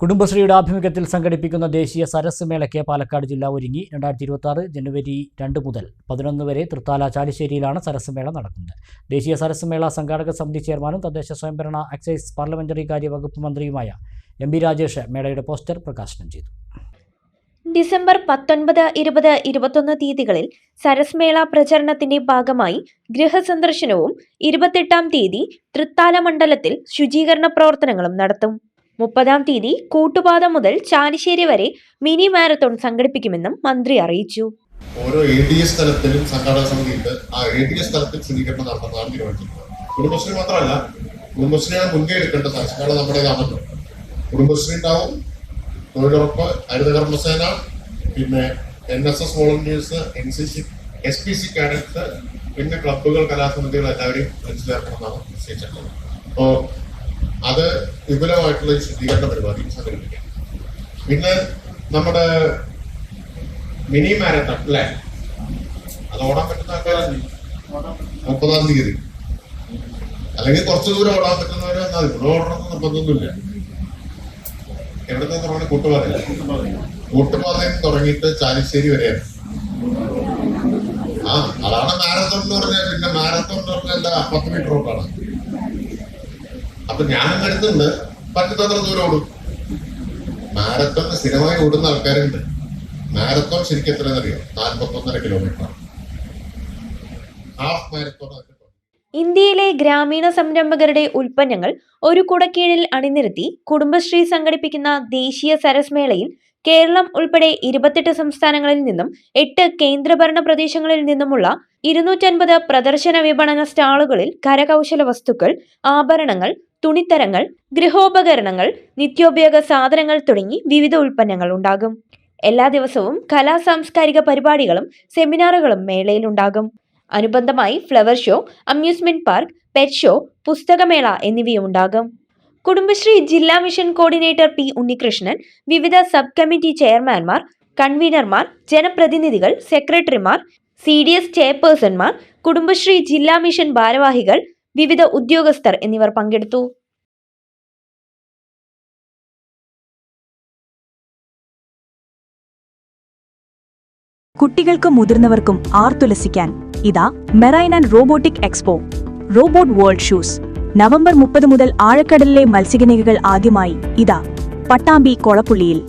കുടുംബശ്രീയുടെ ആഭിമുഖ്യത്തിൽ സംഘടിപ്പിക്കുന്ന ദേശീയ സരസ് മേളയ്ക്ക് പാലക്കാട് ജില്ല ഒരുങ്ങി രണ്ടായിരത്തി ഇരുപത്തി ജനുവരി രണ്ട് മുതൽ പതിനൊന്ന് വരെ തൃത്താല ചാലിശ്ശേരിയിലാണ് സരസ് മേള നടക്കുന്നത്. ദേശീയ സരസ് മേള സംഘാടക സമിതി ചെയർമാനും തദ്ദേശ സ്വയംഭരണ എക്സൈസ് പാർലമെന്ററി കാര്യ വകുപ്പ് മന്ത്രിയുമായ എം രാജേഷ് മേളയുടെ പോസ്റ്റർ പ്രകാശനം ചെയ്തു. ഡിസംബർ പത്തൊൻപത് ഇരുപത് ഇരുപത്തൊന്ന് തീയതികളിൽ സരസ് മേള പ്രചരണത്തിന്റെ ഭാഗമായി ഗൃഹസന്ദർശനവും ഇരുപത്തെട്ടാം തീയതി തൃത്താല മണ്ഡലത്തിൽ ശുചീകരണ പ്രവർത്തനങ്ങളും നടത്തും. മുപ്പതാം തീയതി കൂട്ടുപാത മുതൽ ചാലിശ്ശേരി വരെ മിനി മാരത്തോൺ സംഘടിപ്പിക്കുമെന്നും മന്ത്രി അറിയിച്ചു. ഓരോ എ ഡി എസ് തലത്തിലും സംഘാടക സമിതി ഉണ്ട്. ആ എ ഡി എസ് തലത്തിൽ ശുചീകരണം നടത്തുന്നതാണ് തീരുമാനിച്ചിട്ടുള്ളത് കുടുംബശ്രീ മാത്രമല്ല കുടുംബശ്രീയാണ് മുൻകൈ എടുക്കേണ്ട നമ്മുടെ നമ്മുടേതാണല്ലോ കുടുംബശ്രീ ഉണ്ടാവും തൊഴിലുറപ്പ് ഹരിത കർമ്മസേന പിന്നെ N S S volunteers N C C S P C cadets പിന്നെ ക്ലബുകൾ കലാസമിതികൾ എല്ലാവരെയും മനസ്സിലാക്കണമെന്നാണ് നിശ്ചയിച്ചിട്ടുള്ളത് അപ്പോൾ അത് വിപുലമായിട്ടുള്ള ഈ ശുദ്ധീകരണ പരിപാടി സംഘടിപ്പിക്കാം. പിന്നെ നമ്മുടെ മിനി മാരത്തൺ അല്ലേ? അത് ഓടാൻ പറ്റുന്ന ആൾക്കാരാണ് മുപ്പതാം തീയതി. അല്ലെങ്കിൽ കുറച്ച് ദൂരം ഓടാൻ പറ്റുന്നവരെ എന്നാൽ ഇവിടെ ഓടണം നിർബന്ധമൊന്നുമില്ല. എവിടെ നിന്ന് തുടങ്ങി കൂട്ടുപാത കൂട്ടുപാതയിൽ നിന്ന് തുടങ്ങിയിട്ട് ചാലിശ്ശേരി വരെയാണ്. ആ അതാണ് മാരത്തോൺ എന്ന് പറഞ്ഞാൽ പിന്നെ മാരത്തോൺ എന്ന് പറഞ്ഞാൽ പത്ത് മീറ്റർ ഓട്ടാണ് അപ്പൊ ഞാനും കരുതുന്നുണ്ട് പറ്റത്തത്ര ദൂരം ഓടും. മാരത്തോൺ സ്ഥിരമായി ഓടുന്ന ആൾക്കാരുണ്ട്. മാരത്തോൺ ശരിക്കും എത്രയെന്നറിയോ നാൽപ്പത്തൊന്നര കിലോമീറ്റർ ഹാഫ് മാരത്തോൺ ഇന്ത്യയിലെ ഗ്രാമീണ സംരംഭകരുടെ ഉൽപ്പന്നങ്ങൾ ഒരു കുടക്കീഴിൽ അണിനിരത്തി കുടുംബശ്രീ സംഘടിപ്പിക്കുന്ന ദേശീയ സരസ് മേളയിൽ കേരളം ഉൾപ്പെടെ ഇരുപത്തെട്ട് സംസ്ഥാനങ്ങളിൽ നിന്നും എട്ട് കേന്ദ്രഭരണ പ്രദേശങ്ങളിൽ നിന്നുമുള്ള ഇരുന്നൂറ്റൻപത് പ്രദർശന വിപണന സ്റ്റാളുകളിൽ കരകൗശല വസ്തുക്കൾ ആഭരണങ്ങൾ തുണിത്തരങ്ങൾ ഗൃഹോപകരണങ്ങൾ നിത്യോപയോഗ സാധനങ്ങൾ തുടങ്ങി വിവിധ ഉൽപ്പന്നങ്ങൾ ഉണ്ടാകും. എല്ലാ ദിവസവും കലാ സാംസ്കാരിക പരിപാടികളും സെമിനാറുകളും മേളയിലുണ്ടാകും അനുബന്ധമായി flower show amusement park pet show പുസ്തകമേള എന്നിവയും ഉണ്ടാകും. കുടുംബശ്രീ ജില്ലാ മിഷൻ കോർഡിനേറ്റർ പി ഉണ്ണികൃഷ്ണൻ വിവിധ സബ് കമ്മിറ്റി ചെയർമാൻമാർ കൺവീനർമാർ ജനപ്രതിനിധികൾ സെക്രട്ടറിമാർ സി ഡി എസ് ചെയർപേഴ്സൺമാർ കുടുംബശ്രീ ജില്ലാ മിഷൻ ഭാരവാഹികൾ വിവിധ ഉദ്യോഗസ്ഥർ എന്നിവർ പങ്കെടുത്തു. കുട്ടികൾക്കും മുതിർന്നവർക്കും ആർത്തുലസിക്കാൻ ഇതാ marine and robotic expo robot world shows. November മുപ്പത് മുതൽ ആഴക്കടലിലെ മത്സ്യഗനികകൾ ആദ്യമായി ഇതാ പട്ടാമ്പി കൊളപ്പുള്ളിയിൽ.